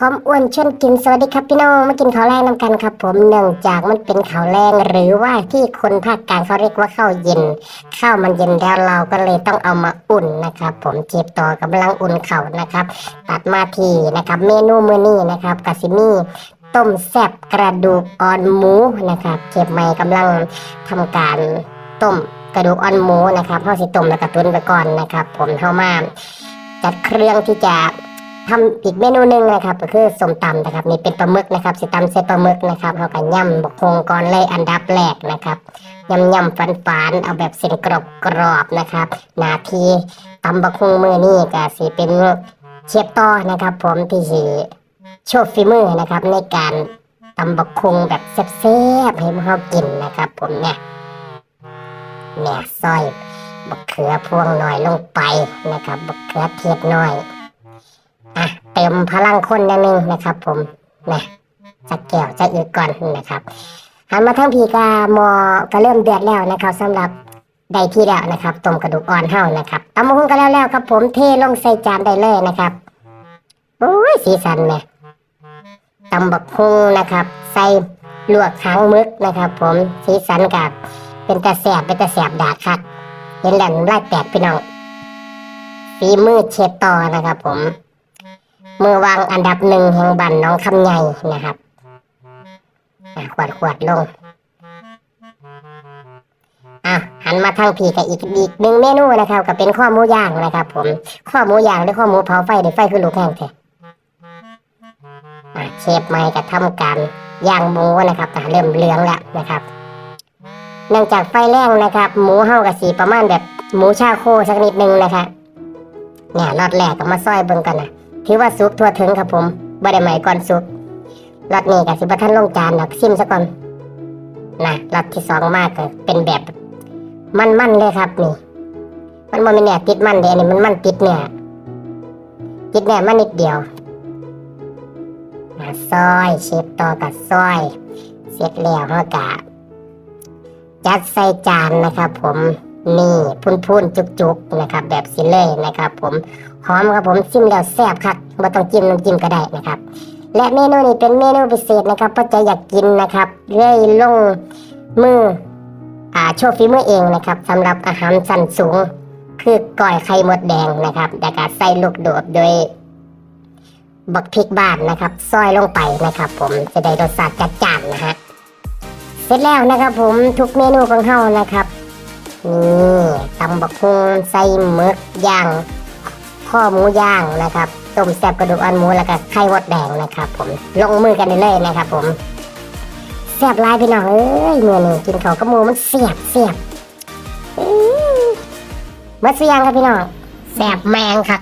พร้อมอ้วนชวนกินสวัสดีครับพี่น้องมากินข้าวแรงน้ำกันครับ ผมเนื่องจากมันเป็นข้าวแรงหรือว่าที่คนภาคกลางเขาเรียกว่าข้าวเย็นข้าวมันเย็นแล้วเราก็เลยต้องเอามาอุ่นนะครับ ผมเจ็บต่อกำลังอุ่นเข่าวนะครับ ตัดมาทีนะครับ เมนูมื้อนี้นะครับกาซิมี่ต้มแซ่บกระดูกอ่อนหมูนะครับเจ็บใหม่กำลังทำการต้มกระดูกอ่อนหมูนะครับเข้าสิต้มแล้วก็ตุนไปก่อนนะครับ ผมเข้ามาจัดเครื่องที่จะ ทำอีกเมนูหนึ่งนะครับ ก็คือส้มตำนะครับนี่เป็นปลาหมึกนะครับสิตำเส้นปลาหมึกนะครับเขาก็ย่ำบกคงก่อนเลยอันดับแรกนะครับย่ำย่ำฟันฟานเอาแบบเส้นกรอบกรอบๆนะครับนาทีตำบกคงมือนี่ก็สิเป็นเชฟต่อนะครับ ผมที่สิโชว์ฝีมือนะครับ ในการตำบกคงแบบแซ่บๆให้พวกเรากินนะครับ ผมเนี่ยเนี่ยซอยบกเขือพวงหน่อยลงไปนะครับบกเขือเทียดหน่อย อะเติมพลังคนนิดนึงนะครับ ผมนะจะแก้วจะอึกก่อนนะครับหันมาทั้งพีกามอก็เริ่มเดือดแล้วนะครับสำหรับได้ที่แล้วนะครับต้มกระดูกอ่อนเห่านะครับตำมะฮุ่งก็แล้วแล้วครับ ผมเทลงใส่จานได้เลยนะครับโอ้ยสีสันเนี่ยตำบักฮุ่งนะครับ ใส่ลวกหางมึกนะครับ ผมสีสันกับเป็นตะแสบเป็นตะแสบดาดคักเห็นแล้วน้ำลายแตกพี่น้องฝีมือเชฟต่อนะครับผม มือวางอันดับหนึ่งแห่งบันน้องคำใหญ่นะครับขวดขวดลงอะหันมาทางพีกับอีกอีกหนึ่งเมนูนะครับ ก็เป็นข้อหมูย่างนะครับ ผม ข้อหมูย่างหรือข้อหมูเผาไฟหรือไฟคือลูกแห้งแท้อะเชฟไม่ก็ทำการย่างหมูนะครับอ่เริ่มเหลืองแล้วนะครับ เนื่องจากไฟแรงนะครับ หมูเฮากับสีประมาณแบบหมูชาโคสักนิดนึงนะครับเนี่ยรอดแรกก็มาซอยเบิ่งกันนะ ถือว่าสุกทั่วถึงครับผมบ่ได้หมายก่อนสุกรสนี้กับสิบท่านลงจานหรอกซิมซะก่อนนะรสที่สองมากก็เป็นแบบมันๆเลยครับนี่ มันบ่แมันเนี่ยติดมันเด้อันนี้มันมันติดเนี่ยติดเนี่ยมันนิดเดียวนะซอยเชฟต่อกับซอย เสร็จแล้วเฮากะจัดใส่จานนะครับผม นี่พุ่นๆ จุกๆ นะครับ แบบสิเลยนะครับผมหอมครับผมซิมแล้วแซ่บครับไม่ต้องจิ้มน้ำจิ้มก็ได้นะครับ และเมนูนี้เป็นเมนูพิเศษนะครับเพราะใจอยากกินนะครับเลยลงมืออ่าโชว์ฝีมือเองนะครับสำหรับอาหารชั้นสูง คือก้อยไข่มดแดงนะครับแต่การใส่ลูกโดดโดยบักพริกบ้านนะครับซอยลงไปนะครับ ผมจะได้รสชาติจัดจ้านนะฮะเสร็จแล้วนะครับผมทุกเมนูของเฮานะครับ นี่ตำบักฮุงใส่หมึกย่างข้อหมูย่างนะครับต้มแซ่บกระดูกอ่อนหมูแล้วก็ไข่วดแดงนะครับผมลงมือกันได้เลยนะครับผมแซ่บลายพี่น้องเอ้ยเมื่อนี้กินข้าวกระหมูมันเสียบเสียบอื้อมาเสียงครับพี่น้องแซ่บแมงครับ